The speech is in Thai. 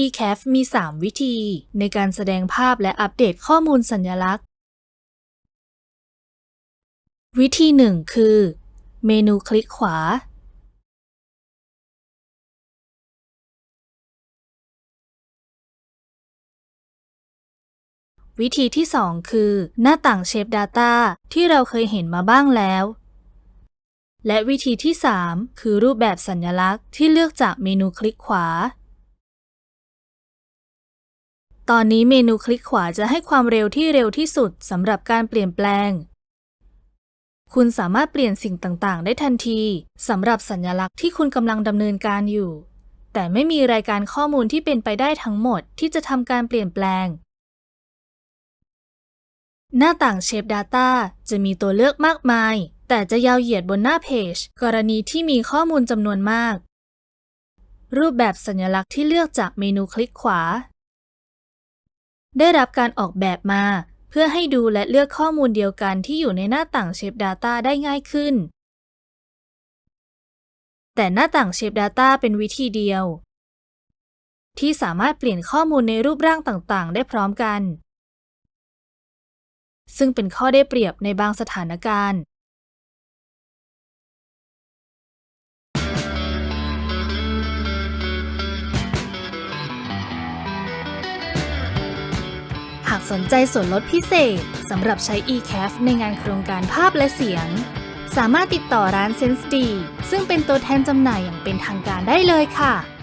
eCaf มี 3 วิธี ในการแสดงภาพและอัปเดตข้อมูลสัญลักษณ์ วิธี 1 คือ เมนูคลิกขวา วิธีที่ 2 คือ หน้าต่าง Shape Data ที่เราเคยเห็นมาบ้างแล้ว และวิธีที่ 3 คือรูปแบบสัญลักษณ์ที่เลือกจากเมนูคลิกขวา ตอนนี้เมนูคลิกขวาจะให้ความเร็วที่เร็วที่สุดสำหรับการเปลี่ยนแปลง คุณสามารถเปลี่ยนสิ่งต่างๆ ได้ทันทีสำหรับสัญลักษณ์ที่คุณกำลังดำเนินการอยู่ แต่ไม่มีรายการข้อมูลที่เป็นไปได้ทั้งหมดที่จะทำการเปลี่ยนแปลง หน้าต่าง Shape Data จะมีตัวเลือกมากมาย แต่จะยาวเหยียดบนหน้าเพจ กรณีที่มีข้อมูลจำนวนมาก รูปแบบสัญลักษณ์ที่เลือกจากเมนูคลิกขวา ได้รับการออกแบบมา เพื่อให้ดูและเลือกข้อมูลเดียวกันที่อยู่ในหน้าต่าง Shape Data ได้ง่ายขึ้น แต่หน้าต่าง Shape Data เป็นวิธีเดียว ที่สามารถเปลี่ยนข้อมูลในรูปร่างต่างๆ ได้พร้อมกัน ซึ่งเป็นข้อได้เปรียบในบางสถานการณ์ากสนใจส่วนลดพิเศษสำหรับใช้ eCaf ในงานโครงการภาพและเสียง สามารถติดต่อร้าน Sense D ซึ่งเป็นตัวแทนจำหน่ายอย่างเป็นทางการได้เลยค่ะ